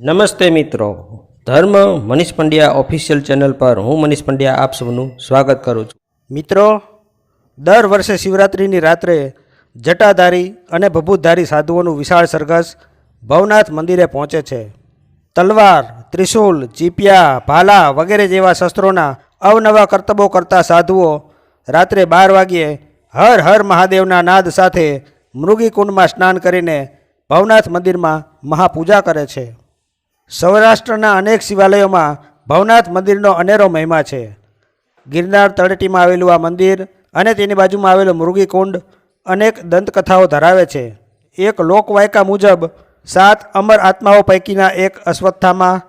નમસ્તે મિત્રો. ધર્મ મનીષ પંડ્યા ઓફિશિયલ ચેનલ પર હું મનીષ પંડ્યા આપ સૌનું સ્વાગત કરું છું. મિત્રો, દર વર્ષે શિવરાત્રિની રાત્રે જટાધારી અને ભભૂતધારી સાધુઓનું વિશાળ સરઘસ ભવનાથ મંદિરે પહોંચે છે. તલવાર, ત્રિશૂલ, ચીપિયા, ભાલા વગેરે જેવા શસ્ત્રોના અવનવા કરતબો કરતા સાધુઓ રાત્રે બાર વાગ્યે હર હર મહાદેવના નાદ સાથે મૃગીકુંડમાં સ્નાન કરીને ભવનાથ મંદિરમાં મહાપૂજા કરે છે. સૌરાષ્ટ્રના અનેક શિવાલયોમાં ભવનાથ મંદિરનો અનેરો મહિમા છે. ગિરનાર તળેટીમાં આવેલું આ મંદિર અને તેની બાજુમાં આવેલો મૃગીકુંડ અનેક દંતકથાઓ ધરાવે છે. એક લોકવાયકા મુજબ, સાત અમર આત્માઓ પૈકીના એક અશ્વત્થામાં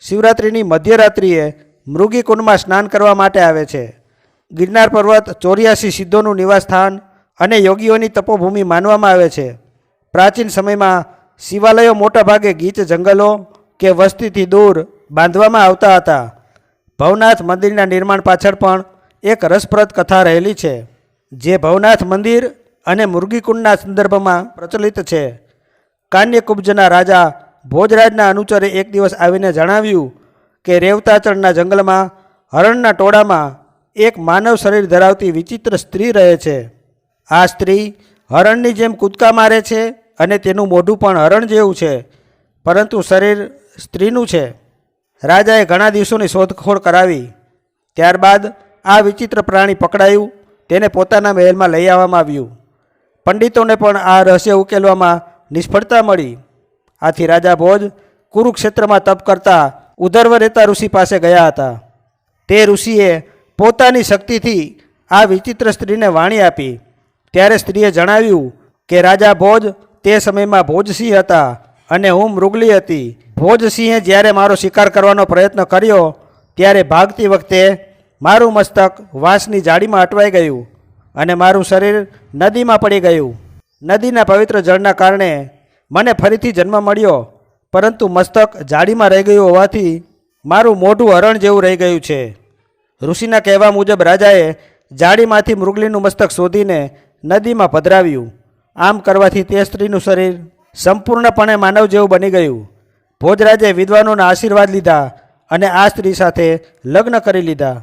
શિવરાત્રિની મધ્યરાત્રિએ મૃગીકુંડમાં સ્નાન કરવા માટે આવે છે. ગિરનાર પર્વત ચોર્યાસી સિદ્ધોનું નિવાસસ્થાન અને યોગીઓની તપોભૂમિ માનવામાં આવે છે. પ્રાચીન સમયમાં શિવાલયો મોટાભાગે ગીચ જંગલો કે વસ્તીથી દૂર બાંધવામાં આવતા હતા. ભવનાથ મંદિરના નિર્માણ પાછળ પણ એક રસપ્રદ કથા રહેલી છે, જે ભવનાથ મંદિર અને મુરગીકુંડના સંદર્ભમાં પ્રચલિત છે. કાન્યકુબ્જના રાજા ભોજરાજના અનુચરે એક દિવસ આવીને જણાવ્યું કે રેવતાચળના જંગલમાં, હરણના ટોળામાં એક માનવ શરીર ધરાવતી વિચિત્ર સ્ત્રી રહે છે. આ સ્ત્રી હરણની જેમ કૂદકા મારે છે અને તેનું મોઢું પણ હરણ જેવું છે. પરંતુ શરીર સ્ત્રીનું છે. રાજાએ ઘણા દિવસોની શોધખોળ કરાવી. ત્યારબાદ આ વિચિત્ર પ્રાણી પકડાયું, તેને પોતાના મહેલમાં લઈ આવવામાં આવ્યું. પંડિતોને પણ આ રહસ્ય ઉકેલવામાં નિષ્ફળતા મળી. આથી રાજા ભોજ કુરુક્ષેત્રમાં તપ કરતા ઉધર્વ રહેતા ઋષિ પાસે ગયા હતા. તે ઋષિએ પોતાની શક્તિથી આ વિચિત્ર સ્ત્રીને વાણી આપી. ત્યારે સ્ત્રીએ જણાવ્યું કે, રાજા ભોજ, તે સમયમાં ભોજસિંહ હતા. અને હું મૃગલી હતી. ભોજસિંહે જ્યારે મારો શિકાર કરવાનો પ્રયત્ન કર્યો, ત્યારે ભાગતી વખતે મારું મસ્તક વાંસની જાળીમાં અટવાઈ ગયું અને મારું શરીર નદીમાં પડી ગયું. નદીના પવિત્ર જળના કારણે મને ફરીથી જન્મ મળ્યો, પરંતુ મસ્તક જાળીમાં રહી ગયું હોવાથી મારું મોઢું હરણ જેવું રહી ગયું છે. ઋષિના કહેવા મુજબ રાજાએ જાળીમાંથી મૃગલીનું મસ્તક શોધીને નદીમાં પધરાવ્યું. આમ કરવાથી તે સ્ત્રીનું શરીર સંપૂર્ણપણે માનવ જેવું બની ગયું. ભોજરાજે વિદ્વાનોના આશીર્વાદ લીધા અને આ સ્ત્રી સાથે લગ્ન કરી લીધા.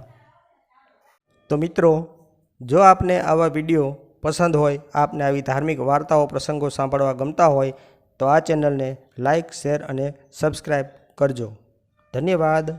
તો મિત્રો, જો આપને આવા વીડિયો પસંદ હોય, આપને આવી ધાર્મિક વાર્તાઓ, પ્રસંગો સાંભળવા ગમતા હોય, તો આ ચેનલને લાઇક શેર અને સબસ્ક્રાઈબ કરજો. ધન્યવાદ.